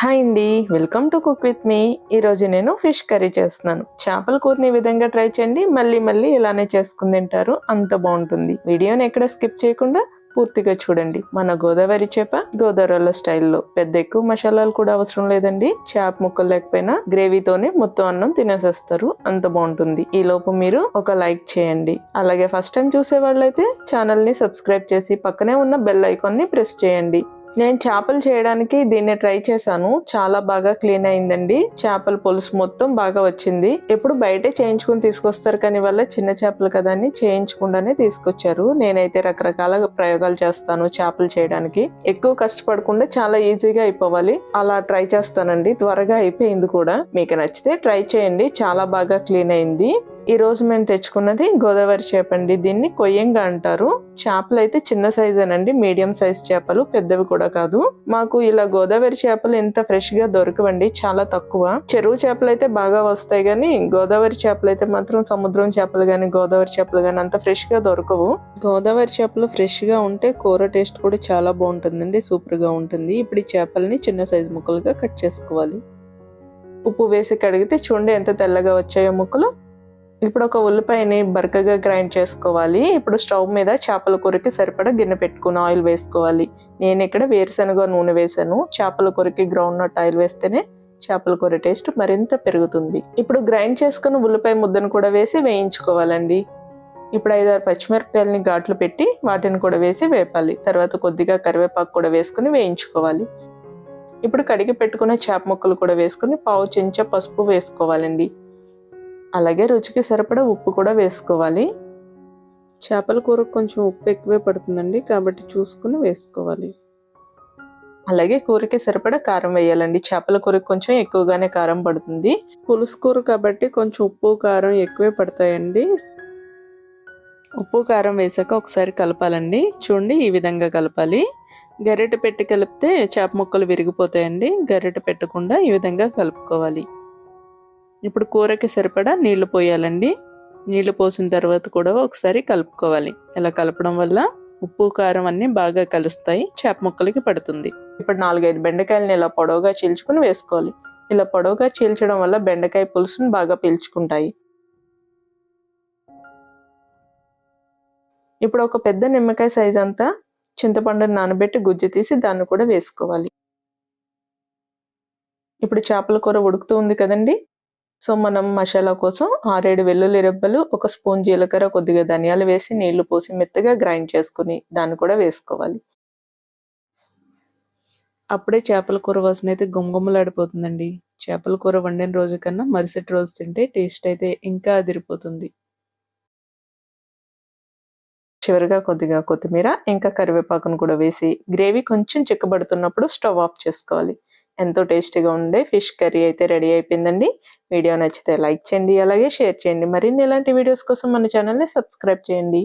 Hi అండి. Welcome to cook with me. ఈరోజు నేను ఫిష్ కర్రీ చేస్తున్నాను. చేపల కూరని విధంగా ట్రై చేయండి. మళ్ళీ మళ్ళీ ఇలానే చేసుకుని తింటారు. అంత బాగుంటుంది. వీడియోని ఎక్కడ స్కిప్ చేయకుండా పూర్తిగా చూడండి. మన గోదావరి చేప గోదావరిల స్టైల్లో పెద్ద ఎక్కువ మసాలాలు కూడా అవసరం లేదండి. చేప ముక్కలు లేకపోయినా గ్రేవీతోనే మొత్తం అన్నం తినేసేస్తారు. అంత బాగుంటుంది. ఈ లోపు మీరు ఒక లైక్ చేయండి. అలాగే ఫస్ట్ టైం చూసే వాళ్ళైతే ఛానల్ని సబ్స్క్రైబ్ చేసి పక్కనే ఉన్న బెల్ ఐకాన్ని ప్రెస్ చేయండి. నేను చేపలు చేయడానికి దీన్ని ట్రై చేశాను. చాలా బాగా క్లీన్ అయిందండి. చేపల పులుసు మొత్తం బాగా వచ్చింది. ఎప్పుడు బయటే చేయించుకుని తీసుకొస్తారు కానీ వల్ల చిన్న చేపలు కదా అని చేయించకుండానే తీసుకొచ్చారు. నేనైతే రకరకాల ప్రయోగాలు చేస్తాను చేపలు చేయడానికి. ఎక్కువ కష్టపడకుండా చాలా ఈజీగా అయిపోవాలి. అలా ట్రై చేస్తానండి. త్వరగా అయిపోయింది కూడా. మీకు నచ్చితే ట్రై చేయండి. చాలా బాగా క్లీన్ అయింది. ఈరోజు మేము తెచ్చుకున్నది గోదావరి చేప అండి. దీన్ని కొయ్యంగా అంటారు. చేపలు అయితే చిన్న సైజేనండి మీడియం సైజ్ చేపలు పెద్దవి కూడా కాదు. మాకు ఇలా గోదావరి చేపలు ఎంత ఫ్రెష్గా దొరకవండి. చాలా తక్కువ. చెరువు చేపలు అయితే బాగా వస్తాయి కానీ గోదావరి చేపలు అయితే మాత్రం సముద్రం చేపలు కానీ గోదావరి చేపలు కానీ అంత ఫ్రెష్గా దొరకవు. గోదావరి చేపలు ఫ్రెష్గా ఉంటే కూర టేస్ట్ కూడా చాలా బాగుంటుందండి. సూపర్గా ఉంటుంది. ఇప్పుడు ఈ చేపల్ని చిన్న సైజు ముక్కలుగా కట్ చేసుకోవాలి. ఉప్పు వేసి కడిగితే చూడండి ఎంత తెల్లగా వచ్చాయో ముక్కలు. ఇప్పుడు ఒక ఉల్లిపాయని బరకగా గ్రైండ్ చేసుకోవాలి. ఇప్పుడు స్టవ్ మీద చేపల కూరకి సరిపడా గిన్నె పెట్టుకుని ఆయిల్ వేసుకోవాలి. నేను ఇక్కడ వేరుశనగ నూనె వేసాను. చేపల కూరకి గ్రౌండ్ నట్ ఆయిల్ వేస్తేనే చేపల కూర టేస్ట్ మరింత పెరుగుతుంది. ఇప్పుడు గ్రైండ్ చేసుకున్న ఉల్లిపాయ ముద్దను కూడా వేసి వేయించుకోవాలండి. ఇప్పుడు ఐదారు పచ్చిమిరపకాయలని ఘాట్లు పెట్టి వాటిని కూడా వేసి వేపాలి. తర్వాత కొద్దిగా కరివేపాకు కూడా వేసుకుని వేయించుకోవాలి. ఇప్పుడు కడిగి పెట్టుకున్న చేప ముక్కలు కూడా వేసుకుని పావు చెంచా పసుపు వేసుకోవాలండి. అలాగే రుచికి సరిపడా ఉప్పు కూడా వేసుకోవాలి. చేపల కూరకు కొంచెం ఉప్పు ఎక్కువే పడుతుందండి కాబట్టి చూసుకుని వేసుకోవాలి. అలాగే కూరకి సరిపడా కారం వేయాలండి. చేపల కూరకి కొంచెం ఎక్కువగానే కారం పడుతుంది. పులుసు కూర కాబట్టి కొంచెం ఉప్పు కారం ఎక్కువే పడతాయండి. ఉప్పు కారం వేసాక ఒకసారి కలపాలండి. చూడండి ఈ విధంగా కలపాలి. గరిటె పెట్టి కలిపితే చేప ముక్కలు విరిగిపోతాయండి. గరిటె పెట్టకుండా ఈ విధంగా కలుపుకోవాలి. ఇప్పుడు కూరకి సరిపడా నీళ్ళు పోయాలండి. నీళ్ళు పోసిన తర్వాత కూడా ఒకసారి కలుపుకోవాలి. ఇలా కలపడం వల్ల ఉప్పు కారం అన్నీ బాగా కలుస్తాయి. చేప ముక్కలకి పడుతుంది. ఇప్పుడు నాలుగైదు బెండకాయలని ఇలా పొడవుగా చీల్చుకుని వేసుకోవాలి. ఇలా పొడవుగా చీల్చడం వల్ల బెండకాయ పులుసుని బాగా పీల్చుకుంటాయి. ఇప్పుడు ఒక పెద్ద నిమ్మకాయ సైజ్ అంతా చింతపండును నానబెట్టి గుజ్జు తీసి దాన్ని కూడా వేసుకోవాలి. ఇప్పుడు చేపల కూర ఉడుకుతూ ఉంది కదండి. సో మనం మసాలా కోసం ఆరేడు వెల్లుల్లి రెబ్బలు ఒక స్పూన్ జీలకర్ర కొద్దిగా ధనియాలు వేసి నీళ్ళు పోసి మెత్తగా గ్రైండ్ చేసుకుని దాన్ని కూడా వేసుకోవాలి. అప్పుడే చేపల కూర వాసన అయితే గుమగుమలాడిపోతుందండి. చేపల కూర వండిన రోజు కన్నా మరుసటి రోజు తింటే టేస్ట్ అయితే ఇంకా అదిరిపోతుంది. చివరిగా కొద్దిగా కొత్తిమీర ఇంకా కరివేపాకును కూడా వేసి గ్రేవీ కొంచెం చిక్కబడుతున్నప్పుడు స్టవ్ ఆఫ్ చేసుకోవాలి. ఎంతో టేస్టీగా ఉండే ఫిష్ కర్రీ అయితే రెడీ అయిపోయిందండి. వీడియో నచ్చితే లైక్ చేయండి అలాగే షేర్ చేయండి. మరిన్ని ఇలాంటి వీడియోస్ కోసం మన ఛానల్ని సబ్స్క్రైబ్ చేయండి.